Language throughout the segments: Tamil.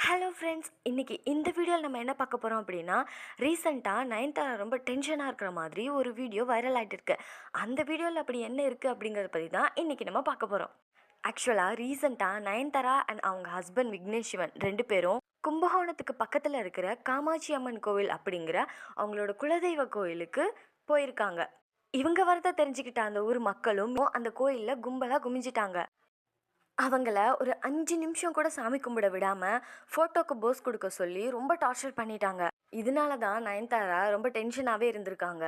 ஹலோ ஃப்ரெண்ட்ஸ் இன்றைக்கி இந்த வீடியோவில் நம்ம என்ன பார்க்க போகிறோம் அப்படின்னா ரீசெண்டாக நயன்தாரா ரொம்ப டென்ஷனாக இருக்கிற மாதிரி ஒரு வீடியோ வைரல் ஆகிட்டு இருக்கு அந்த வீடியோவில் அப்படி என்ன இருக்குது அப்படிங்கிறத பற்றி தான் இன்றைக்கி நம்ம பார்க்க போகிறோம் ஆக்சுவலாக ரீசெண்டாக நயன்தாரா அண்ட் அவங்க ஹஸ்பண்ட் விக்னேஷ் சிவன் ரெண்டு பேரும் கும்பகோணத்துக்கு பக்கத்தில் இருக்கிற காமாட்சி அம்மன் கோவில் அப்படிங்கிற அவங்களோட குலதெய்வ கோயிலுக்கு போயிருக்காங்க. இவங்க வரதை தெரிஞ்சுக்கிட்ட அந்த ஊர் மக்களும் அந்த கோயிலில் கும்பலாக குமிஞ்சிட்டாங்க. அவங்கள ஒரு அஞ்சு நிமிஷம் கூட சாமி கும்பிட விடாமல் ஃபோட்டோக்கு போஸ் கொடுக்க சொல்லி ரொம்ப டார்ச்சர் பண்ணிட்டாங்க. இதனால தான் நயன்தாரா ரொம்ப டென்ஷனாகவே இருந்திருக்காங்க.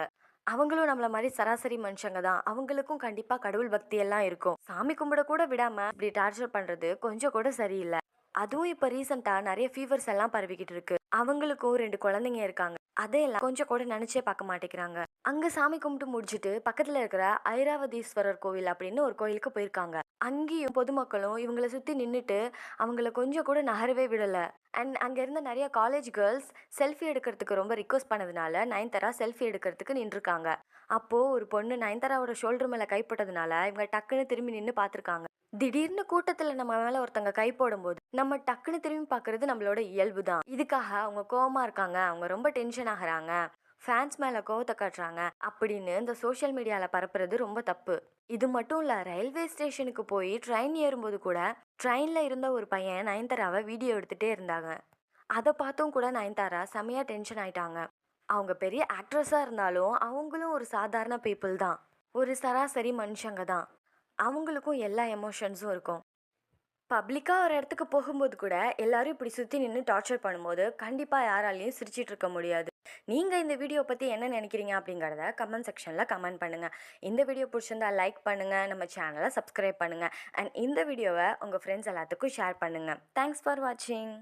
அவங்களும் நம்மள மாதிரி சராசரி மனுஷங்க தான். அவங்களுக்கும் கண்டிப்பாக கடவுள் பக்தி எல்லாம் இருக்கும். சாமி கும்பிட கூட விடாமல் இப்படி டார்ச்சர் பண்ணுறது கொஞ்சம் கூட சரியில்லை. அதுவும் இப்போ ரீசெண்டாக நிறைய ஃபீவர்ஸ் எல்லாம் பரவிக்கிட்டு இருக்கு. அவங்களுக்கும் ரெண்டு குழந்தைங்க இருக்காங்க. அதையெல்லாம் கொஞ்சம் கூட நினைச்சே பார்க்க மாட்டேங்கிறாங்க. அங்க சாமி கும்பிட்டு முடிச்சுட்டு பக்கத்துல இருக்கிற ஐராவதீஸ்வரர் கோவில் அப்படின்னு ஒரு கோயிலுக்கு போயிருக்காங்க. அங்கேயும் பொதுமக்களும் இவங்கள சுத்தி நின்றுட்டு அவங்கள கொஞ்சம் கூட நகரவே விடல. அண்ட் அங்க இருந்த நிறைய காலேஜ் கேர்ள்ஸ் செல்ஃபி எடுக்கிறதுக்கு ரொம்ப ரிக்வஸ்ட் பண்ணதுனால நயன்தாரா செல்ஃபி எடுக்கிறதுக்கு நின்றுருக்காங்க. அப்போ ஒரு பொண்ணு நயன்தாராவோட ஷோல்டர் மேல கைப்பட்டதுனால இவங்க டக்குன்னு திரும்பி நின்று பார்த்துருக்காங்க. திடீர்னு கூட்டத்துல நம்ம மேல ஒருத்தங்க கை போடும்போது நம்ம டக்குன்னு திரும்பி பார்க்கறது நம்மளோட இயல்பு தான் இதுக்காக அவங்க கோபமாக இருக்காங்க அவங்க ரொம்ப டென்ஷன் ஆகிறாங்க ஃபேன்ஸ் மேலே கோவத்தை காட்டுறாங்க அப்படின்னு இந்த சோஷியல் மீடியாவில் பரப்புறது ரொம்ப தப்பு. இது மட்டும் இல்லை ரயில்வே ஸ்டேஷனுக்கு போய் ட்ரெயின் ஏறும்போது கூட ட்ரெயினில் இருந்த ஒரு பையன் நயன்தாராவை வீடியோ எடுத்துகிட்டே இருந்தாங்க. அதை பார்த்தும் கூட நயன்தாரா செமையாக டென்ஷன் ஆயிட்டாங்க. அவங்க பெரிய ஆக்ட்ரஸாக இருந்தாலும் அவங்களும் ஒரு சாதாரண பீப்புள் தான். ஒரு சராசரி மனுஷங்க தான் அவங்களுக்கும் எல்லா எமோஷன்ஸும் இருக்கும். பப்ளிக்காக ஒரு இடத்துக்கு போகும்போது கூட எல்லாரும் இப்படி சுற்றி நின்று டார்ச்சர் பண்ணும்போது கண்டிப்பாக யாராலையும் சிரிச்சிட்டு இருக்க முடியாது. நீங்கள் இந்த வீடியோ பற்றி என்ன நினைக்கிறீங்க அப்படிங்கிறத கமெண்ட் செக்ஷனில் கமெண்ட் பண்ணுங்கள் இந்த வீடியோ பிடிச்சிருந்தா லைக் பண்ணுங்கள் நம்ம சேனலை சப்ஸ்கிரைப் பண்ணுங்கள் அண்ட் இந்த வீடியோவை உங்கள் ஃப்ரெண்ட்ஸ் எல்லாத்துக்கும் ஷேர் பண்ணுங்கள் தேங்க்ஸ் ஃபார் வாட்சிங்